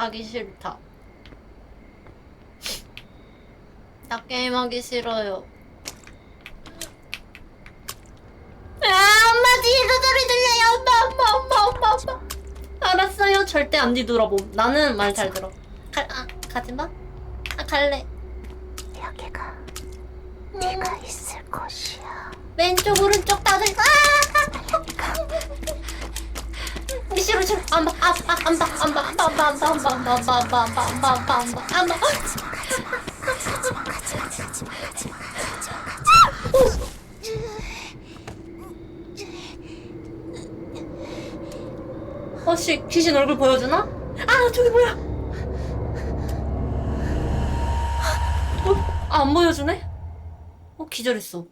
하기 싫다. 나 게임하기 싫어요. 아, 엄마 뒤에서 소리 들려요. 엄마, 엄마, 엄마, 엄마, 엄마. 알았어요. 절대 안 뒤돌아봄. 나는 말 잘 들어. 가, 아, 가지 마. 아, 갈래. 여기가 음, 네가 있을 곳이야. 왼쪽, 오른쪽 어씨 귀신 얼굴 보여주나? 아 저기 뭐야? 어, 안 보여주네? 어 기절했어.